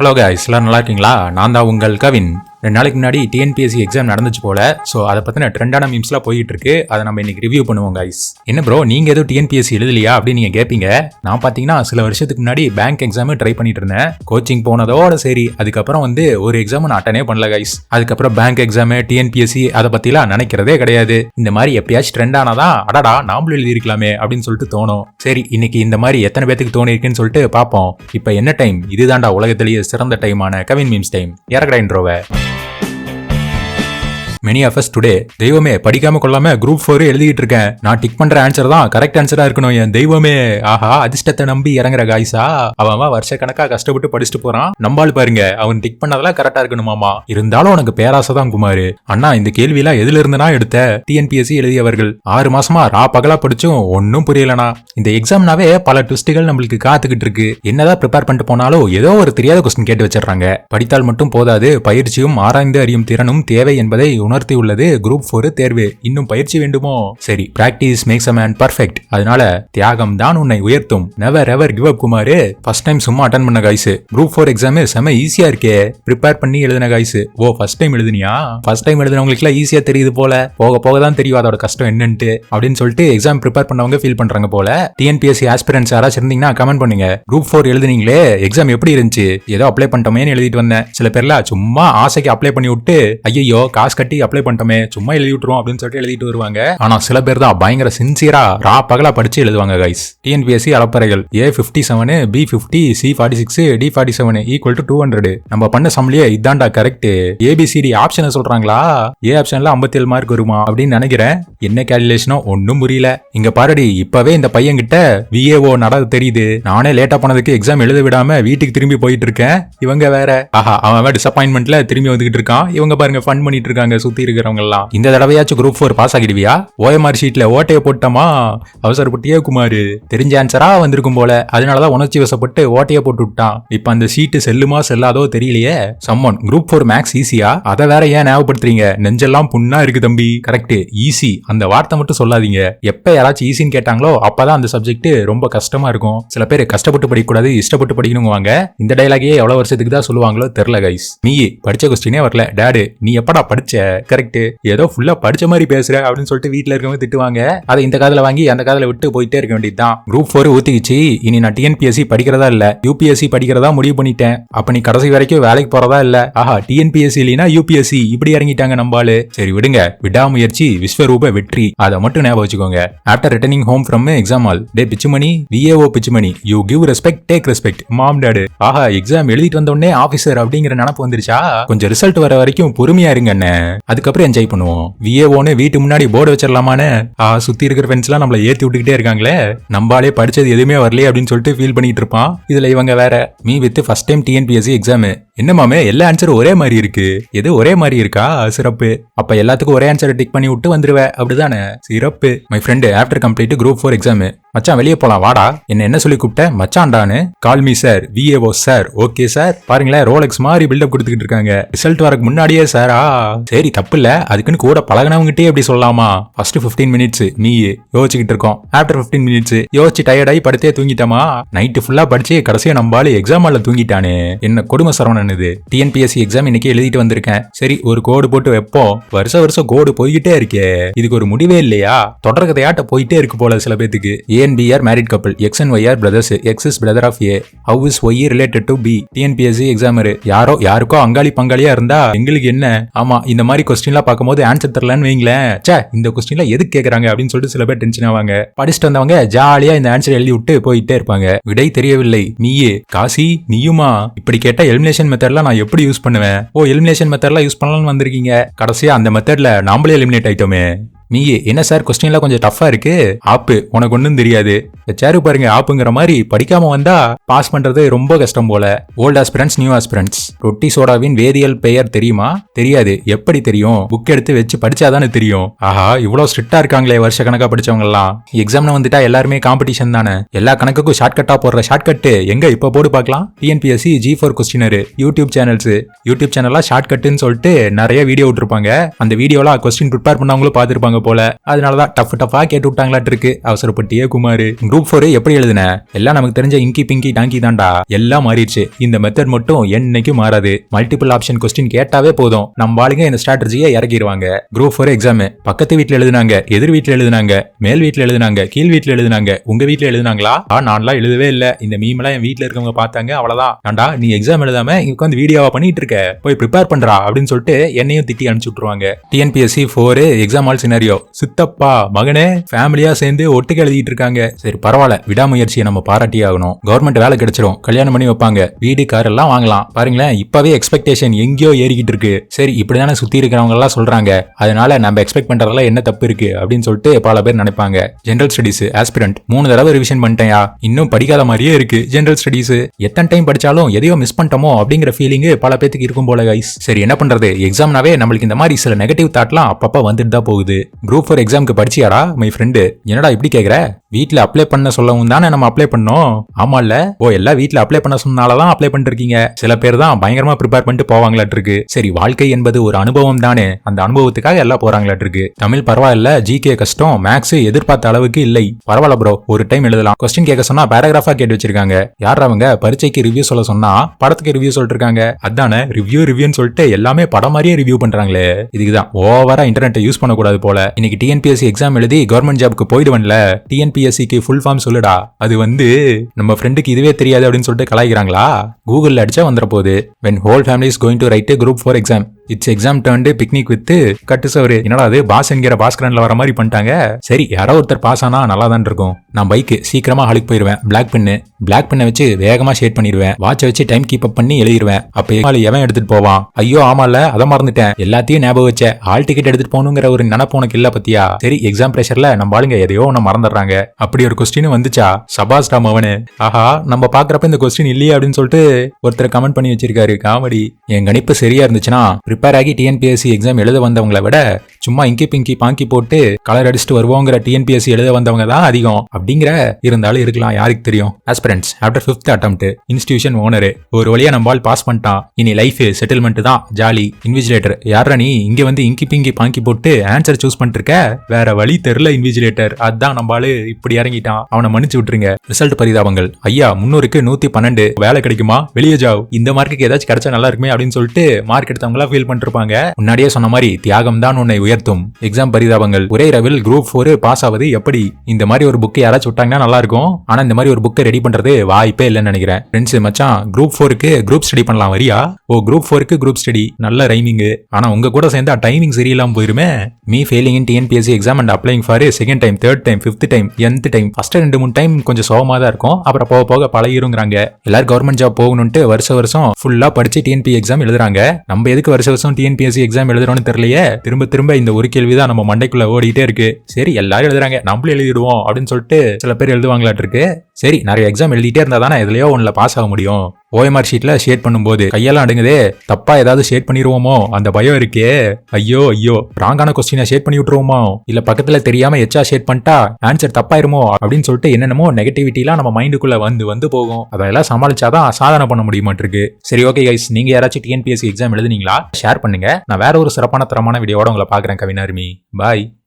Hello guys எல்லாம் நல்லா இருக்கீங்களா? நான் தான் உங்கள் கவின். ரெண்டு நாளைக்கு முன்னாடி டிஎன்பிஎஸ்சி எக்ஸாம் நடந்துச்சு போல. ஸோ அதை பற்றின ட்ரெண்டான மீம்ஸ்லாம் போயிட்டு இருக்கு. அதை நம்ம இன்னைக்கு ரிவ்யூ பண்ணுவோம் கைஸ் என்ன ப்ரோ நீங்கள் எதுவும் டிஎன்பிஎஸ்சி எழுதலையா அப்படின்னு நீங்கள் கேட்பீங்க நான் பார்த்தீங்கன்னா சில வருஷத்துக்கு முன்னாடி பேங்க் எக்ஸாமு ட்ரை பண்ணிட்டு இருந்தேன். கோச்சிங் போனதோட சரி. அதுக்கப்புறம் வந்து ஒரு எக்ஸாம் நான் அட்டனே பண்ணல கைஸ் அதுக்கப்புறம் பேங்க் எக்ஸாமு டிஎன்பிஎஸ்சி அதை பற்றிலாம் நினைக்கிறதே கிடையாது. இந்த மாதிரி எப்பயாச்சும் ட்ரெண்ட் ஆனாதான் அடடா நாமளும் எழுதியிருக்கலாமே அப்படின்னு சொல்லிட்டு தோணும். சரி இன்னைக்கு இந்த மாதிரி எத்தனை பேத்துக்கு தோணிருக்குன்னு சொல்லிட்டு பார்ப்போம். இப்போ என்ன டைம் இதுதான்டா உலகத்திலேயே சிறந்த டைமான கவின் மீம்ஸ் டைம் இறக்கடா இன்ட்ரோவை மெனி ஆஃப் அஸ் டுடே தெய்வமே படிக்காம கொள்ளாம குரூப் ஃபோர் எழுதிட்டு இருக்கேன் நான் டிக் பண்ற ஆன்சர் தான் கரெக்ட் ஆன்சரா இருக்கணும். என் தெய்வமே ஆஹா அதிர்ஷ்டத்தை நம்பி இறங்குற காய்ஸா அவன் வருஷ கணக்கா கஷ்டப்பட்டு படிச்சுட்டு போறான். நம்பாள் பாருங்க அவன் டிக் பண்ணதெல்லாம் கரெக்டா இருக்கணுமாமா இருந்தாலும் உனக்கு பேராசை தான் குமார். அண்ணா இந்த கேள்வியெல்லாம் எதுல இருந்துனா எடுத்த? டிஎன்பிஎஸ்சி எழுதியவர்கள். ஆறு மாசமா ரா பகலா படிச்சும் ஒன்னும் புரியலனா இந்த எக்ஸாம்னாவே பல ட்விஸ்டுகள் நம்மளுக்கு காத்துக்கிட்டு இருக்கு. என்னதான் ப்ரிப்பேர் பண்ணிட்டு போனாலும் ஏதோ ஒரு தெரியாத கொஸ்டின் கேட்டு வச்சிடுறாங்க. படித்தால் மட்டும் போதாது பயிற்சியும் ஆராய்ந்து அறியும் திறனும் தேவை என்பதை அமர்த்தி உள்ளது குரூப் ஃபோர் தேர்வு. இன்னும் பயிற்சி வேண்டுமோ? சரி practice makes a man perfect அதனால தியாகம் தான் உன்னை உயர்த்தும். Never ever give up Kumar. First time சும்மா அட்டன் பண்ண காய்ஸ் குரூப் ஃபோர் எக்ஸாம் செம ஈஸியா இருக்கே. ப்ரிப்பேர் பண்ணி எழுதின காய்ஸ் ஓ ஃபர்ஸ்ட் டைம் எழுதுனியா? ஃபர்ஸ்ட் டைம் எழுதுனவங்களுக்குலாம் ஈஸியா தெரியுது போல. போக போக தான் தெரியும் அதோட கஷ்டம் என்னன்ட்டு. அப்படின்னு சொல்லிட்டு எக்ஸாம் ப்ரிப்பேர் பண்ணவங்க ஃபீல் பண்றாங்க போல. டிஎன்பிஎஸ்சி ஆஸ்பிரன்ஸ் யாராச்சும் இருந்தீங்கன்னா கமெண்ட் பண்ணுங்க. Group four எழுதுனீங்களே? எக்ஸாம் எப்படி இருந்துச்சு? ஏதோ அப்ளை பண்ணிட்டோமேன்னு எழுதிட்டு வந்தேன். சில பேர்ல சும்மா ஆசைக்கு அப்ளை பண்ணி விட்டு ஐயோ காசு கட்டி அப்ளை பண்ணிட்டோமே சும்மா எழுதி விட்டுருவோம் அப்படின்னு சொல்லிட்டு எழுதிட்டு வருவாங்க. ஆனா சில பேர் தான் பயங்கர சின்சியரா ரா பகலா படிச்சு எழுதுவாங்க guys TNPSC அளப்பறைகள் A fifty seven B fifty C forty six D forty seven equal to two hundred நம்ம பண்ண சம்லியே இதாண்டா கரெக்ட் ஏபிசிடி ஆப்ஷனை சொல்றாங்களா? ஏ ஆப்ஷன்ல 57 ஏழு மார்க் வருமா அப்படின்னு நினைக்கிறேன். என்ன கேல்குலேஷனோ ஒன்னும் புரியல. இங்க பாருடி இப்பவே இந்த பையன் கிட்ட விஏஓ நட தெரியுது. நானே லேட்டா போனதுக்கு எக்ஸாம் எழுத விடாம வீட்டுக்கு திரும்பி போயிட்டு இருக்கேன். இவங்க வேற. ஆஹா அவன் டிசப்பாயின்மெண்ட்ல திரும்பி வந்துகிட்டு இருக்கான். இவங்க பாருங்க ஃபன் பண்ணிட்டு இருக்காங்க சுத்தி இருக்கிறவங்க எல்லாம் இந்த தடவையாச்சும் குரூப் ஃபோர் பாஸ் ஆகிடுவியா? ஓஎம்ஆர் ஷீட்ல ஓட்டையை போட்டோமா? அவசரப்பட்டியே குமார். தெரிஞ்ச ஆன்சரா வந்திருக்கும் போல. அதனாலதான் உணர்ச்சி வசப்பட்டு ஓட்டையை போட்டு விட்டான். இப்ப அந்த சீட்டு செல்லுமா செல்லாதோ தெரியலையே. சம்மன் குரூப் ஃபோர் மேக்ஸ் ஈஸியா அதை வேற ஏன் ஞாபகப்படுத்துறீங்க? நெஞ்செல்லாம் புண்ணா இருக்கு தம்பி. கரெக்ட் ஈஸி அந்த வார்த்தை மட்டும் சொல்லாதீங்க. எப்ப யாராச்சும் ஈஸின்னு கேட்டாங்களோ அப்பதான் அந்த சப்ஜெக்ட் ரொம்ப கஷ்டமா இருக்கும். சில பேர் கஷ்டப்பட்டு படிக்கக்கூடாது இஷ்டப்பட்டு படிக்கணுங்குவாங்க இந்த டைலாகே எவ்வளவு வருஷத்துக்கு தான் சொல்லுவாங்களோ தெரியல கைஸ் நீ படிச்ச கொஸ்டினே வரல. டேடு நீ எப்படா படிச்ச? கரெக்ட் ஏதோ ஃபுல்லா படிச்ச மாதிரி பேசுற அப்படின்னு சொல்லிட்டு வீட்ல இருக்கவங்க திட்டுவாங்க. அதை இந்த காதல வாங்கி அந்த காதல விட்டு போயிட்டே இருக்க வேண்டியதுதான். குரூப் ஃபோர் ஊத்திக்கிச்சு. இனி நான் டிஎன்பிஎஸ்சி படிக்கிறதா இல்ல. யூபிஎஸ்சி படிக்கிறதா முடிவு பண்ணிட்டேன். அப்ப நீ கடைசி வரைக்கும் வேலைக்கு போறதா இல்ல. ஆஹா டிஎன்பிஎஸ்சி இல்லைனா யூபிஎஸ்சி இப்படி இறங்கிட்டாங்க நம்பாளு சரி விடுங்க. விடாமுயற்சி விஸ்வரூப வெற்றி. அதை மட்டும் ஞாபகம் வச்சுக்கோங்க. After returning home from exam hall day Pichumani. VAO Pichumani. You give respect take respect mom dad Aha exam எழுதிட்டு வந்த உடனே ஆபீசர் அப்படிங்கிற நினப்பு வந்துருச்சா? கொஞ்சம் ரிசல்ட் வர வரைக்கும் பொறுமையா இருங்க அதுக்கப்புறம் என்ஜாய் பண்ணுவோம். விஏஓன்னு வீட்டு முன்னாடி போர்டு வச்சிடலாமான்னு சுத்தி இருக்கிற ஃப்ரெண்ட்ஸ் எல்லாம் நம்மள ஏத்தி விட்டுக்கிட்டே இருக்காங்களே. நம்மளாலே படிச்சது எதுவுமே வரலையே அப்படின்னு சொல்லிட்டு ஃபீல் பண்ணிட்டு இருப்பான். இதுல இவங்க வேற me with first time TNPSC exam என்னமாமே எல்லா ஆன்சரும் ஒரே மாதிரி இருக்கு. எது ஒரே மாதிரி இருக்கா? சிறப்பு. அப்ப எல்லாத்துக்கும் ஒரே ஆன்சரை டிக் பண்ணி விட்டு வந்துருவ. அப்படிதானே? சிறப்பு. My friend after complete group four exam மச்சான் வெளியே போலாம். வாடா. என்ன என்ன சொல்லி கூப்பிட்ட? மச்சான்டான்னு. Call me sir VAO sir okay sir பாருங்களேன் ரோலெக்ஸ் மாதிரி பில்டப் கொடுத்துக்கிட்டு இருக்காங்க. ரிசல்ட் வரக்கு முன்னாடியே சாரா சரி தப்பு இல்ல அதுக்குன்னு கூட பழகினவங்ககிட்டே எப்படி சொல்லலாமா? ஃபர்ஸ்ட் 15 மினிட்ஸ் நீ யோசிச்சுக்கிட்டு இருக்கோம். ஆஃப்டர் 15 மினிட்ஸ் யோசிச்சு டயர்டாகி படுத்தே தூங்கிட்டமா? நைட்டு ஃபுல்லா படிச்சு கடைசியா நம்பாலு எக்ஸாம் ஆல தூங்கிட்டானே. என்ன கொடுமை சரவணன் இது. டிஎன்பிஎஸ்சி எக்ஸாம் இன்னைக்கு எழுதிட்டு வந்திருக்கேன். சரி ஒரு கோடு போட்டு வைப்போம். வருஷ வருஷம் கோடு போய்கிட்டே இருக்கே. இதுக்கு ஒரு முடிவே இல்லையா? தொடர் கதையாட்ட போயிட்டே இருக்கு போல சில பேத்துக்கு. A and B are married couple X and Y are brothers X is brother of A how is Y related to B TNPSC எக்ஸாமர் யாரோ யாருக்கோ அங்காளி பங்காளியா இருந்தா எங்களுக்கு என்ன? ஆமா இந்த மாதிரி கொஸ்டின்லாம் பார்க்கும்போது ஆன்சர் தரலன்னு வைங்களேன். சே இந்த கொஸ்டின்ல எது கேட்குறாங்க அப்படின்னு சொல்லிட்டு சில பேர் டென்ஷன் ஆவாங்க. படிச்சுட்டு வந்தவங்க ஜாலியா இந்த ஆன்சர் எழுதி விட்டு போயிட்டே இருப்பாங்க. விடை தெரியவில்லை. நீயே காசி நீயுமா? இப்படி கேட்டா எலிமினேஷன் மெத்தட்லாம் நான் எப்படி யூஸ் பண்ணுவேன்? ஓ எலிமினேஷன் மெத்தட்லாம் யூஸ் பண்ணலாம்னு வந்திருக்கீங்க. கடைசியா அந்த மெத்தட்ல நாமளே எலிமினேட் ஆயிட்டோமே. நீ என்ன சார் கொஸ்டின்லாம் கொஞ்சம் டஃப்பாக இருக்கு? ஆப்பு உனக்கு ஒன்றும் தெரியாது. சேரு பாருங்க ஆப்புங்கிற மாதிரி படிக்காம வந்தா பாஸ் பண்றது ரொம்ப கஷ்டம் போல. ஓல்ட் ஆஸ்பிரன்ஸ் நியூ ஆஸ்பிரன்ஸ் ரொட்டி சோடாவின் வேதியியல் பெயர் தெரியுமா? தெரியாது. எப்படி தெரியும்? புக் எடுத்து வச்சு படிச்சாதானே தெரியும். ஆஹா இவ்வளவு ஸ்ட்ரிக்டா இருக்காங்களே வருஷ கணக்கா படிச்சவங்க எல்லாம் வந்துட்டா எல்லாருமே காம்படிஷன் தானே. எல்லா கணக்குக்கும் ஷார்ட்கட்டா போடுற ஷார்ட்கட் எங்க இப்ப போடு பார்க்கலாம்? TNPSC G four questioner YouTube channels YouTube சேனல்ல ஷார்ட்கட்டுன்னு சொல்லிட்டு நிறைய வீடியோ விட்டுருப்பாங்க. அந்த வீடியோலாம் கொஸ்டின் ப்ரிப்பேர் பண்ணவங்களும் பார்த்துருப்பாங்க இருப்பாங்க போல. அதனாலதான் டஃப் டஃபா கேட்டு விட்டாங்களாட்டு இருக்கு. அவசரப்பட்டியே குமார். குரூப் ஃபோர் எப்படி எழுதுன? எல்லாம் நமக்கு தெரிஞ்ச இங்கி பிங்கி டாங்கி தான்டா. எல்லாம் மாறிடுச்சு. இந்த மெத்தட் மட்டும் என்னைக்கும் மாறாது. மல்டிபிள் ஆப்ஷன் கொஸ்டின் கேட்டாவே போதும். நம்ம ஆளுங்க இந்த ஸ்ட்ராட்டஜியை இறக்கிடுவாங்க குரூப் ஃபோர் எக்ஸாம் பக்கத்து வீட்டுல எழுதுனாங்க எதிர் வீட்டுல எழுதுனாங்க மேல் வீட்டுல எழுதுனாங்க கீழ் வீட்டுல எழுதுனாங்க உங்க வீட்டுல எழுதுனாங்களா? ஆ நான்லாம் எழுதவே இல்ல. இந்த மீம்லாம் என் வீட்டுல இருக்கவங்க பார்த்தாங்க அவ்வளவுதான். ஆண்டா நீ எக்ஸாம் எழுதாம உட்காந்து வீடியோவா பண்ணிட்டு இருக்க? போய் ப்ரிப்பேர் பண்றா? அப்படின்னு சொல்லிட்டு என்னையும் திட்டி அனுப்பிச்சு விட்டுருவாங்க. TNPSC four exam all scenario சித்தப்பா மகனே ஃபேமிலியா சேர்ந்து ஒட்டுக்க எழுதிட்டு இருக்காங்க. சரி பரவாயில்ல. விடாமுயற்சியை நம்ம பாராட்டி ஆகணும். கவர்மெண்ட் வேலை கிடைச்சிரும். கல்யாணம் பண்ணி வைப்பாங்க. வீடு கார் எல்லாம் வாங்கலாம். பாருங்களேன் இப்பவே எக்ஸ்பெக்டேஷன் எங்கேயோ ஏறிக்கிட்டு இருக்கு. சரி இப்படிதானே சுத்தி இருக்கிறவங்க எல்லாம் சொல்றாங்க. அதனால நம்ம எக்ஸ்பெக்ட் பண்றதுல என்ன தப்பு இருக்கு? அப்படின்னு சொல்லிட்டு பல பேர் நினைப்பாங்க. ஜென்ரல் ஸ்டடிஸ் ஆஸ்பிரண்ட் மூணு தடவை ரிவிஷன் பண்ணிட்டேயா இன்னும் படிக்காத மாதிரியே இருக்கு ஜென்ரல் ஸ்டடிஸ் எத்தனை டைம் படிச்சாலும் எதையோ மிஸ் பண்ணிட்டோமோ அப்படிங்கிற ஃபீலிங் பல பேத்துக்கு இருக்கும் போல கைஸ் சரி என்ன பண்றது? எக்ஸாம்னாவே நம்மளுக்கு இந்த மாதிரி சில நெகட்டிவ் தாட்லாம் அப்பப்ப வந்துட்டு தான் போகுது. குரூப் ஃபோர் எக்ஸாம்க்கு படிச்சியாடா மை ஃப்ரெண்டு என்னடா இப்படி கேக்குற? வீட்டில் அப்ளை பண்ண சொல்லவும் தானே நம்ம அப்ளை பண்ணோம். ஆமால்ல. ஓ எல்லாம் வீட்டில் அப்ளை பண்ண சொன்னாலதான் அப்ளை பண்ணிட்டு இருக்கீங்க சில பேர் தான் பயங்கரமா ப்ரிப்பேர் பண்ணிட்டு போவாங்களாட்டு இருக்கு சரி வாழ்க்கை என்பது ஒரு அனுபவம் தானே. அந்த அனுபவத்துக்காக எல்லாம் போறாங்களாட்டு இருக்கு தமிழ் பரவாயில்ல ஜிகே கஷ்டம் மேக்ஸ் எதிர்பார்த்த அளவுக்கு இல்லை. பரவாயில்ல ப்ரோ ஒரு டைம் எழுதலாம். கொஸ்டின் கேட்க சொன்னா பேராகிராஃபா கேட்டு வச்சிருக்காங்க. யார் அவங்க? பரீட்சைக்கு ரிவ்யூ சொல்ல சொன்னா படத்துக்கு ரிவ்யூ சொல்லிட்டு இருக்காங்க அதானே ரிவ்யூ ரிவ்யூன்னு சொல்லிட்டு எல்லாமே படம் மாதிரியே ரிவ்யூ பண்றாங்களே. இதுக்குதான் ஓவரா இன்டர்நெட்டை யூஸ் பண்ணக்கூடாது போல. இன்னைக்கு டிஎன்பிஎஸ்சி எக்ஸாம் எழுதி கவர்மெண்ட் ஜாப்க்கு போயிடுவன்ல. டிஎன்பிஎஸ்சிக்கு ஃபுல் ஃபார்ம் சொல்லுடா. அது வந்து நம்ம ஃப்ரெண்டுக்கு இதுவே தெரியாது அப்படின்னு சொல்லிட்டு கலாய்க்கிறாங்களா? கூகுள்ல அடிச்சா வந்துற போகுது. When whole family is going to write group four exam it's exam turned picnic with கட்டு சவரு என்னடா அது பாஸ் என்கிற பாஸ்கரன்ல வர மாதிரி பண்ணிட்டாங்க. சரி யாரோ ஒருத்தர் பாஸ் ஆனா நல்லா தான் இருக்கும். நான் பைக்கு சீக்கிரமா ஹாலுக்கு போயிருவேன். பிளாக் பென்னு பிளாக் பெண்ணை வச்சு வேகமா ஷேட் பண்ணிடுவேன். வாட்சை வச்சு டைம் கீப் அப் பண்ணி எழுதிடுவேன். அப்ப எமாலி எவன் எடுத்துட்டு போவான்? ஐயோ ஆமால அதை மறந்துட்டேன். எல்லாத்தையும் ஞாபகம் வச்ச. ஹால் டிக்கெட் எடுத்துட்டு போகணுங்கிற ஒரு நினப்பு உனக்கு இல்ல பத்தியா? சரி எக்ஸாம் பிரஷர்ல நம்ம ஆளுங்க எதையோ ஒன்று மறந்துடுறாங்க. அப்படி ஒரு கொஸ்டின் வந்துச்சா? சபாஸ் ராம் அவனு. ஆஹா நம்ம பாக்குறப்ப இந்த கொஸ்டின் இல்லையே அப்படின்னு சொல்லிட்டு ஒருத்தர் கமெண்ட் பண்ணி வச்சிருக்காரு. காமெடி. என் கணிப்பு சரியா இருந்துச்சுன்னா ப்ரிப்பேர் ஆகி டிஎன்பிஎஸ்சி எக்ஸாம் எழுத வந்தவங்களை விட சும்மா இங்கி பிங்கி பாங்கி போட்டு கலர் அடிச்சுட்டு வருவோங்கிற டிஎன்பிஎஸ்சி எழுத வந்தவங்க தான் அதிகம் அப்படிங்கிற இருந்தாலும் இருக்கலாம் யாருக்கு தெரியும்? Aspirants after fifth attempt institution owner ஒரு வழியா நம்மால் பாஸ் பண்ணிட்டான். இனி லைஃப் செட்டில்மெண்ட் தான் ஜாலி இன்விஜிலேட்டர் யாரா நீ? இங்க வந்து இங்கி பிங்கி பாங்கி போட்டு ஆன்சர் சூஸ் பண்ணிட்டு இருக்க வேற வழி தெரில இன்விஜிலேட்டர் அதான் நம்மால இப்படி இறங்கிட்டான். அவனை மன்னிச்சு விட்டுருங்க. ரிசல்ட் பரிதாபங்கள். ஐயா முன்னூறுக்கு நூத்தி பன்னெண்டு. வேலை கிடைக்குமா? வெளியே ஜாவ். இந்த மார்க்குக்கு ஏதாச்சும் கிடைச்சா நல்லா இருக்குமே அப்படின்னு சொல்லிட்டு மார்க் எடுத்தவங்களா ஃபீல் பண்ணிருப்பாங்க. முன்னாடியே சொன்ன மாதிரி தியாகம் தான் உன்னை உயர்த்தும். எக்ஸாம் பரிதாபங்கள். ஒரே இரவில் குரூப் ஃபோர் பாஸ் ஆவது எப்படி? இந்த மாதிரி ஒரு புக் யாராச்சும் விட்டாங்கன்னா நல்லா இருக்கும். ஆனா இந்த மாதிரி ஒரு புக்கை ரெடி பண்றது வாய்ப்பே இல்லைன்னு நினைக்கிறேன். ஃப்ரெண்ட்ஸ் மச்சான் குரூப் ஃபோருக்கு குரூப் ஸ்டடி பண்ணலாம் வரியா? ஓ குரூப் ஃபோருக்கு குரூப் ஸ்டடி நல்ல ரைமிங் ஆனா உங்க கூட சேர்ந்தா டைமிங் சரியில்லாம போயிருமே. Me failing in TNPSC exam and applying for second time third time fifth time எந்த டைம் ஃபர்ஸ்ட் ரெண்டு மூணு டைம் கொஞ்சம் சோகமா தான் இருக்கும். அப்புறம் போக போக பழகிருங்கிறாங்க. எல்லாரும் கவர்மெண்ட் ஜாப் போகணும்ட்டு வருஷ வருஷம் ஃபுல்லா படிச்சு டிஎன்பி எக்ஸாம் எழுதுறாங்க. நம்ம எதுக்கு வருஷ வருஷம் டிஎன்பிஎஸ்சி எக்ஸாம் எழுதுறோம்னு தெரியலையே. திரும்ப திரும்ப இந்த ஒரு கேள்வி தான் நம்ம மண்டைக்குள்ள ஓடிட்டே இருக்கு. சரி எல்லாரும் எழுதுறாங்க. நம்மளும் எழுதிடுவோம் அப்படின்னு சொல்லிட்டு சில பேர் எழுதுவாங்களாட்டு இருக்கு. சரி நிறைய எக்ஸாம் எழுதிட்டே இருந்தா தானே எதுலயோ ஒன்றில் பாஸ் ஆக முடியும். ஓஎம்ஆர் ஷீட்ல ஷேட் பண்ணும்போது கையெல்லாம் அடுங்குதே தப்பா ஏதாவது ஷேட் பண்ணிடுவோமோ அந்த பயம் இருக்கே. ஐயோ ஐயோ ராங்கான கொஸ்டினை ஷேட் பண்ணி விட்டுருவோமோ? இல்ல பக்கத்துல தெரியாம எச்சா ஷேட் பண்ணிட்டா ஆன்சர் தப்பாயிருமோ? அப்படின்னு சொல்லிட்டு என்னென்னமோ நெகட்டிவிட்டிலாம் நம்ம மைண்டுக்குள்ள வந்து வந்து போகும். அதெல்லாம் சமாளிச்சாதான் சாதனை பண்ண முடியுமாட்டிருக்கு. சரி ஓகே கைஸ் நீங்க யாராச்சும் டிஎன்பிஎஸ்சி எக்ஸாம் எழுதுனீங்களா? ஷேர் பண்ணுங்க. நான் வேற ஒரு சிறப்பான தரமான வீடியோட உங்களை பாக்குறேன் கவினாருமி பாய்